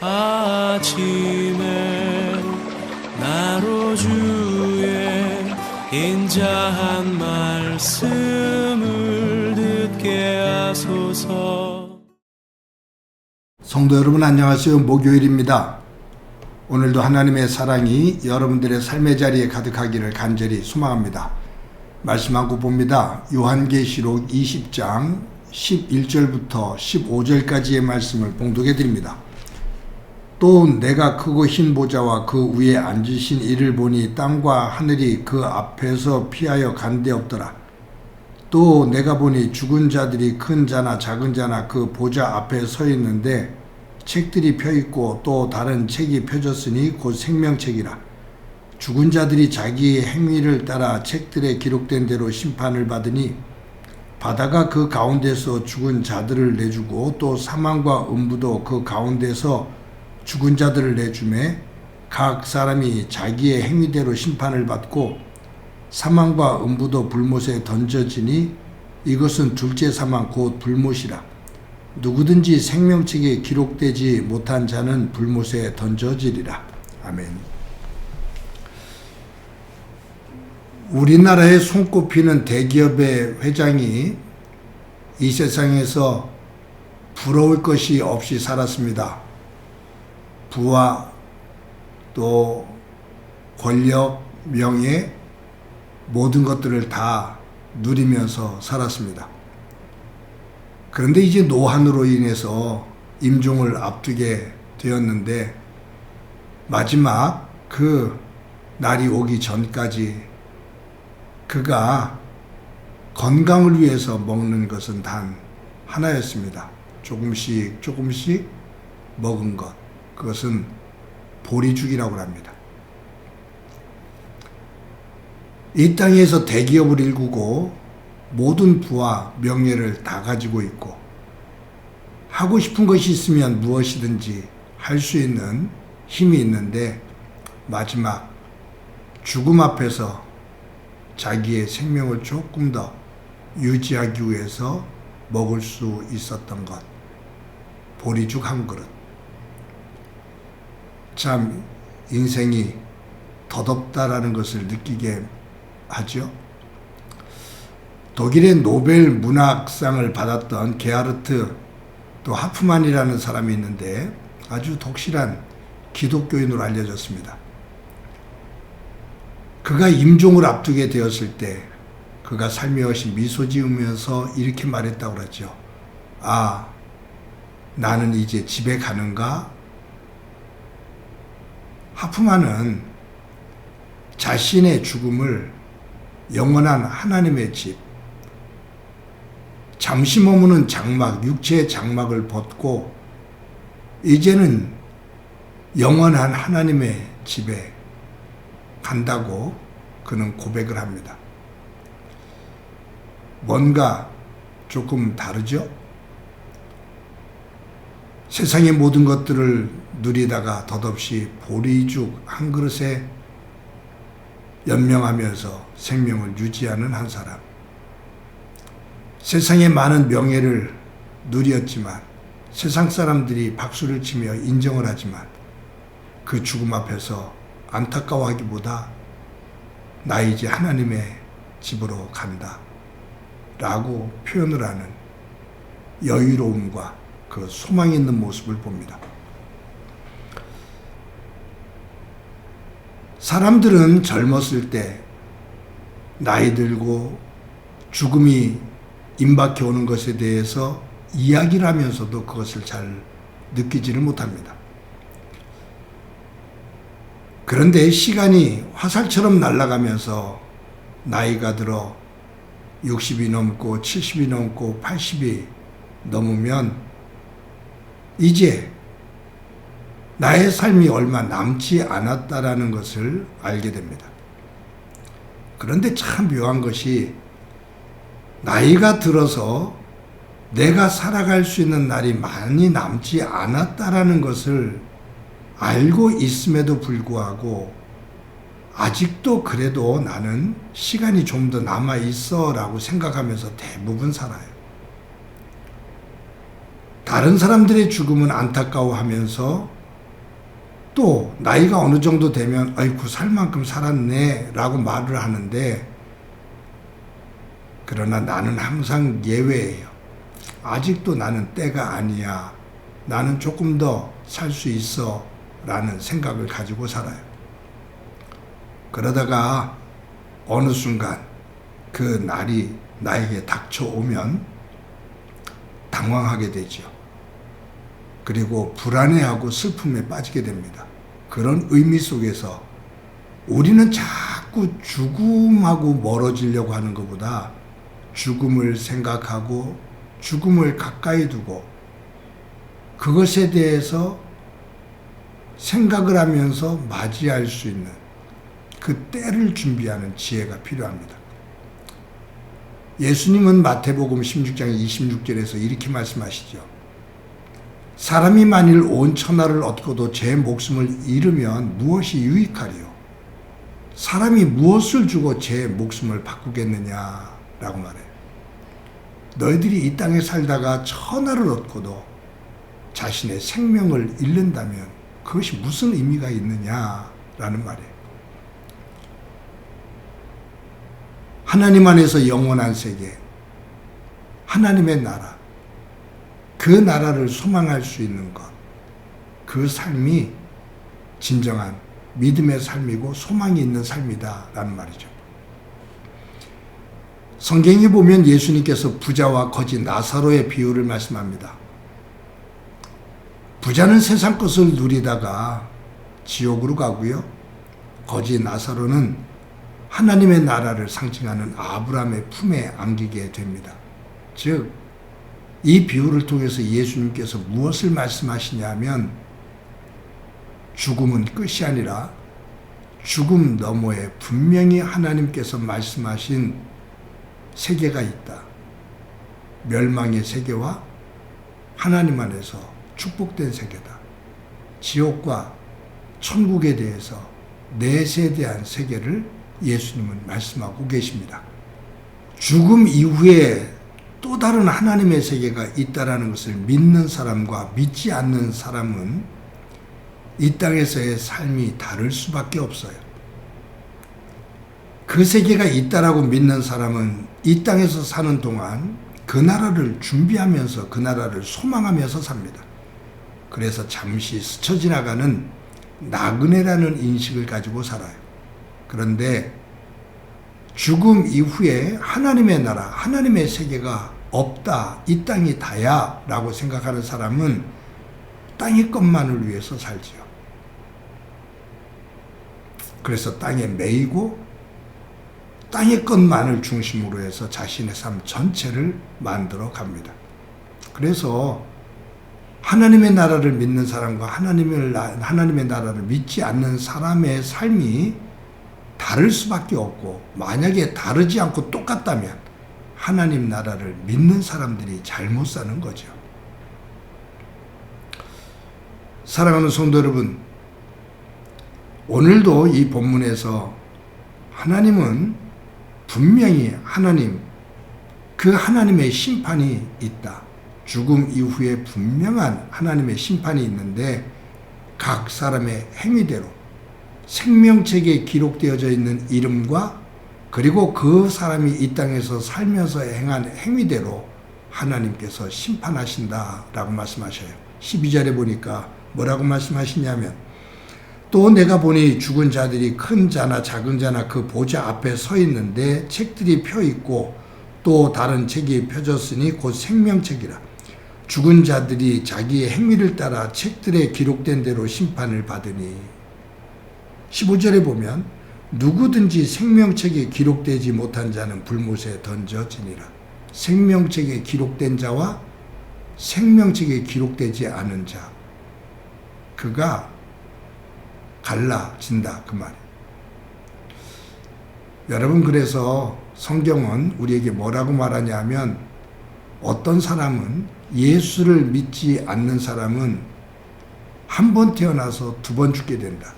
아침에 나로 주의 인자한 말씀을 듣게 하소서 성도 여러분 안녕하세요. 목요일입니다. 오늘도 하나님의 사랑이 여러분들의 삶의 자리에 가득하기를 간절히 소망합니다. 말씀하고 봅니다. 요한계시록 20장 11절부터 15절까지의 말씀을 봉독해 드립니다. 또 내가 크고 흰 보좌와 그 위에 앉으신 이를 보니 땅과 하늘이 그 앞에서 피하여 간데 없더라. 또 내가 보니 죽은 자들이 큰 자나 작은 자나 그 보좌 앞에 서 있는데 책들이 펴 있고 또 다른 책이 펴졌으니 곧 생명책이라. 죽은 자들이 자기의 행위를 따라 책들에 기록된 대로 심판을 받으니 바다가 그 가운데서 죽은 자들을 내주고 또 사망과 음부도 그 가운데서 죽은 자들을 내주매 각 사람이 자기의 행위대로 심판을 받고 사망과 음부도 불못에 던져지니 이것은 둘째 사망 곧 불못이라 누구든지 생명책에 기록되지 못한 자는 불못에 던져지리라 아멘. 우리나라에 손꼽히는 대기업의 회장이 이 세상에서 부러울 것이 없이 살았습니다. 부와 또 권력, 명예, 모든 것들을 다 누리면서 살았습니다. 그런데 이제 노환으로 인해서 임종을 앞두게 되었는데 마지막 그 날이 오기 전까지 그가 건강을 위해서 먹는 것은 단 하나였습니다. 조금씩 조금씩 먹은 것. 그것은 보리죽이라고 합니다. 이 땅에서 대기업을 일구고 모든 부와 명예를 다 가지고 있고 하고 싶은 것이 있으면 무엇이든지 할 수 있는 힘이 있는데 마지막 죽음 앞에서 자기의 생명을 조금 더 유지하기 위해서 먹을 수 있었던 것. 보리죽 한 그릇. 참 인생이 덧없다라는 것을 느끼게 하죠. 독일의 노벨 문학상을 받았던 게하르트 또 하프만이라는 사람이 있는데 아주 독실한 기독교인으로 알려졌습니다. 그가 임종을 앞두게 되었을 때 그가 살며시 미소 지으면서 이렇게 말했다고 그러죠. 아, 나는 이제 집에 가는가? 하프만은 자신의 죽음을 영원한 하나님의 집, 잠시 머무는 장막, 육체의 장막을 벗고 이제는 영원한 하나님의 집에 간다고 그는 고백을 합니다. 뭔가 조금 다르죠? 세상의 모든 것들을 누리다가 덧없이 보리죽 한 그릇에 연명하면서 생명을 유지하는 한 사람. 세상의 많은 명예를 누렸지만 세상 사람들이 박수를 치며 인정을 하지만 그 죽음 앞에서 안타까워하기보다 나 이제 하나님의 집으로 간다. 라고 표현을 하는 여유로움과 그 소망 있는 모습을 봅니다. 사람들은 젊었을 때 나이 들고 죽음이 임박해 오는 것에 대해서 이야기를 하면서도 그것을 잘 느끼지를 못합니다. 그런데 시간이 화살처럼 날아가면서 나이가 들어 60이 넘고 70이 넘고 80이 넘으면 이제 나의 삶이 얼마 남지 않았다라는 것을 알게 됩니다. 그런데 참 묘한 것이 나이가 들어서 내가 살아갈 수 있는 날이 많이 남지 않았다라는 것을 알고 있음에도 불구하고 아직도 그래도 나는 시간이 좀 더 남아 있어 라고 생각하면서 대부분 살아요. 다른 사람들의 죽음은 안타까워하면서 또 나이가 어느 정도 되면 아이고 살 만큼 살았네 라고 말을 하는데 그러나 나는 항상 예외예요. 아직도 나는 때가 아니야. 나는 조금 더 살 수 있어. 라는 생각을 가지고 살아요. 그러다가 어느 순간 그 날이 나에게 닥쳐오면 당황하게 되죠. 그리고 불안해하고 슬픔에 빠지게 됩니다. 그런 의미 속에서 우리는 자꾸 죽음하고 멀어지려고 하는 것보다 죽음을 생각하고 죽음을 가까이 두고 그것에 대해서 생각을 하면서 맞이할 수 있는 그 때를 준비하는 지혜가 필요합니다. 예수님은 마태복음 16장 26절에서 이렇게 말씀하시죠. 사람이 만일 온 천하를 얻고도 제 목숨을 잃으면 무엇이 유익하리요? 사람이 무엇을 주고 제 목숨을 바꾸겠느냐라고 말해요. 너희들이 이 땅에 살다가 천하를 얻고도 자신의 생명을 잃는다면 그것이 무슨 의미가 있느냐라는 말이에요. 하나님 안에서 영원한 세계, 하나님의 나라, 그 나라를 소망할 수 있는 것, 그 삶이 진정한 믿음의 삶이고 소망이 있는 삶이다라는 말이죠. 성경에 보면 예수님께서 부자와 거지 나사로의 비유를 말씀합니다. 부자는 세상 것을 누리다가 지옥으로 가고요. 거지 나사로는 하나님의 나라를 상징하는 아브라함의 품에 안기게 됩니다. 즉, 이 비유를 통해서 예수님께서 무엇을 말씀하시냐면 죽음은 끝이 아니라 죽음 너머에 분명히 하나님께서 말씀하신 세계가 있다. 멸망의 세계와 하나님 안에서 축복된 세계다. 지옥과 천국에 대해서 내세에 대한 세계를 예수님은 말씀하고 계십니다. 죽음 이후에 또 다른 하나님의 세계가 있다라는 것을 믿는 사람과 믿지 않는 사람은 이 땅에서의 삶이 다를 수밖에 없어요. 그 세계가 있다라고 믿는 사람은 이 땅에서 사는 동안 그 나라를 준비하면서 그 나라를 소망하면서 삽니다. 그래서 잠시 스쳐 지나가는 나그네라는 인식을 가지고 살아요. 그런데 죽음 이후에 하나님의 나라, 하나님의 세계가 없다, 이 땅이 다야 라고 생각하는 사람은 땅의 것만을 위해서 살지요. 그래서 땅에 매이고 땅의 것만을 중심으로 해서 자신의 삶 전체를 만들어 갑니다. 그래서 하나님의 나라를 믿는 사람과 하나님을, 하나님의 나라를 믿지 않는 사람의 삶이 다를 수밖에 없고, 만약에 다르지 않고 똑같다면 하나님 나라를 믿는 사람들이 잘못 사는 거죠. 사랑하는 성도 여러분, 오늘도 이 본문에서 하나님은 분명히 하나님, 그 하나님의 심판이 있다. 죽음 이후에 분명한 하나님의 심판이 있는데 각 사람의 행위대로 생명책에 기록되어져 있는 이름과 그리고 그 사람이 이 땅에서 살면서 행한 행위대로 하나님께서 심판하신다라고 말씀하셔요. 12절에 보니까 뭐라고 말씀하시냐면 또 내가 보니 죽은 자들이 큰 자나 작은 자나 그 보좌 앞에 서 있는데 책들이 펴 있고 또 다른 책이 펴졌으니 곧 생명책이라. 죽은 자들이 자기의 행위를 따라 책들에 기록된 대로 심판을 받으니 15절에 보면 누구든지 생명책에 기록되지 못한 자는 불못에 던져지니라. 생명책에 기록된 자와 생명책에 기록되지 않은 자 그가 갈라진다 그 말이에요. 여러분 그래서 성경은 우리에게 뭐라고 말하냐면 어떤 사람은 예수를 믿지 않는 사람은 한 번 태어나서 두 번 죽게 된다.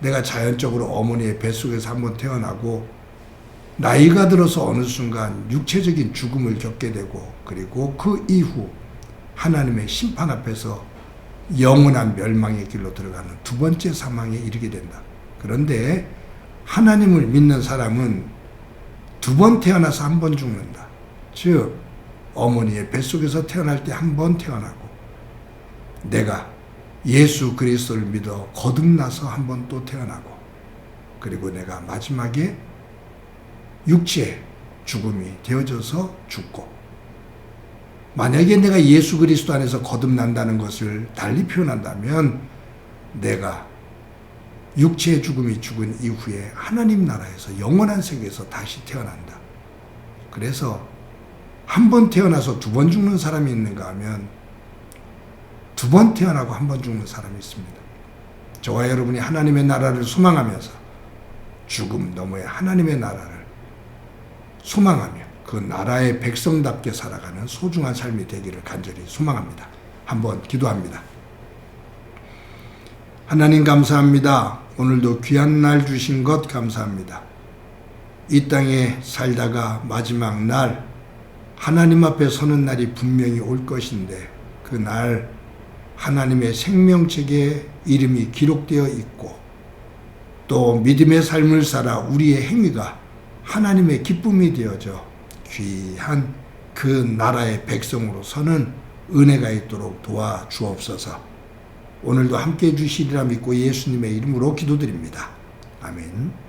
내가 자연적으로 어머니의 뱃속에서 한번 태어나고 나이가 들어서 어느 순간 육체적인 죽음을 겪게 되고 그리고 그 이후 하나님의 심판 앞에서 영원한 멸망의 길로 들어가는 두 번째 사망에 이르게 된다. 그런데 하나님을 믿는 사람은 두 번 태어나서 한 번 죽는다. 즉 어머니의 뱃속에서 태어날 때 한 번 태어나고 내가 예수 그리스도를 믿어 거듭나서 한 번 또 태어나고 그리고 내가 마지막에 육체 죽음이 되어져서 죽고 만약에 내가 예수 그리스도 안에서 거듭난다는 것을 달리 표현한다면 내가 육체의 죽음이 죽은 이후에 하나님 나라에서 영원한 세계에서 다시 태어난다. 그래서 한 번 태어나서 두 번 죽는 사람이 있는가 하면 두 번 태어나고 한 번 죽는 사람이 있습니다. 저와 여러분이 하나님의 나라를 소망하면서 죽음 너머의 하나님의 나라를 소망하며 그 나라의 백성답게 살아가는 소중한 삶이 되기를 간절히 소망합니다. 한번 기도합니다. 하나님 감사합니다. 오늘도 귀한 날 주신 것 감사합니다. 이 땅에 살다가 마지막 날 하나님 앞에 서는 날이 분명히 올 것인데 그 날 하나님의 생명책에 이름이 기록되어 있고 또 믿음의 삶을 살아 우리의 행위가 하나님의 기쁨이 되어져 귀한 그 나라의 백성으로서는 은혜가 있도록 도와 주옵소서. 오늘도 함께 해주시리라 믿고 예수님의 이름으로 기도드립니다. 아멘.